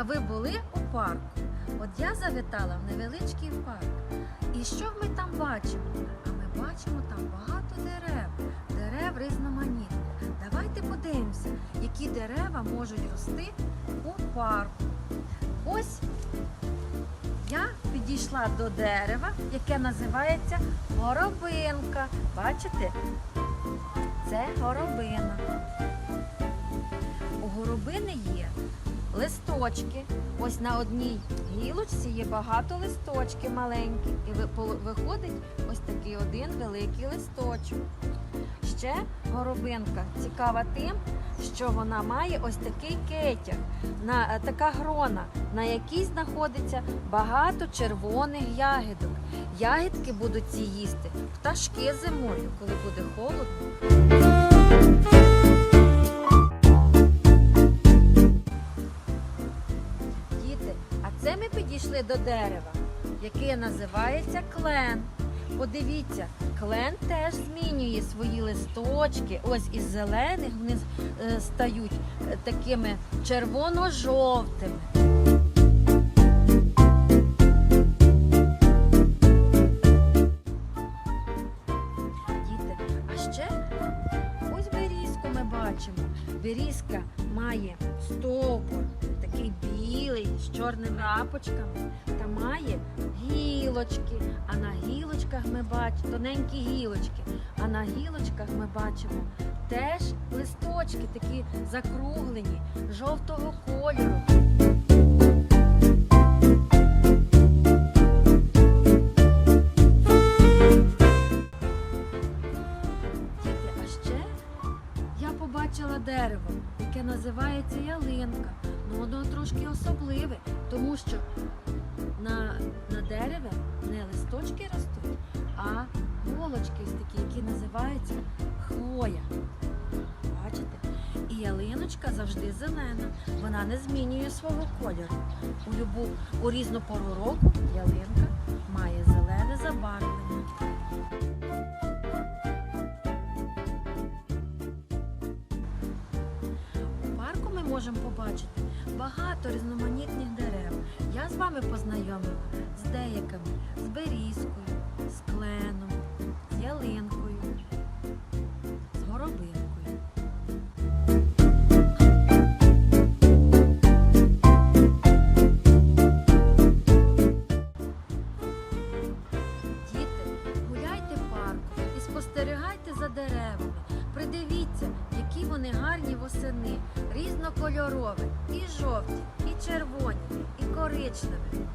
А ви були у парку? От я завітала в невеличкий парк. І що ми там бачимо? А ми бачимо там багато дерев, дерев різноманітних. Давайте подивимося, які дерева можуть рости у парку. Ось я підійшла до дерева, яке називається горобинка. Бачите? Це горобина. У горобини є листочки. Ось на одній гілочці є багато листочків маленькі. І виходить ось такий один великий листочок. Ще горобинка цікава тим, що вона має ось такий кетяг, така грона, на якій знаходиться багато червоних ягідок. Ягідки будуть їсти пташки зимою, коли буде холодно. Підійшли до дерева, яке називається клен. Подивіться, клен теж змінює свої листочки. Ось із зелених вони е, стають е, такими червоно-жовтими. Берізка має стовбур, такий білий з чорними рапочками, та має гілочки. А на гілочках ми бачимо тоненькі гілочки. А на гілочках ми бачимо теж листочки, такі закруглені, жовтого кольору. Дерево, яке називається ялинка. Ну воно трошки особливе, тому що на, на дереві не листочки ростуть, а голочки ось такі, які називаються хвоя. Бачите? І ялиночка завжди зелена. Вона не змінює свого кольору. У любу у різну пору року ялинка має зелене забарвлення. Можемо побачити багато різноманітних дерев. Я з вами познайомила з деякими з берізкою, з кленом, з ялинкою, з горобинкою. Діти, гуляйте парком і спостерігайте за деревами. Придивіться, які вони гарні восени, різнокольорові, і жовті, і червоні, і коричневі.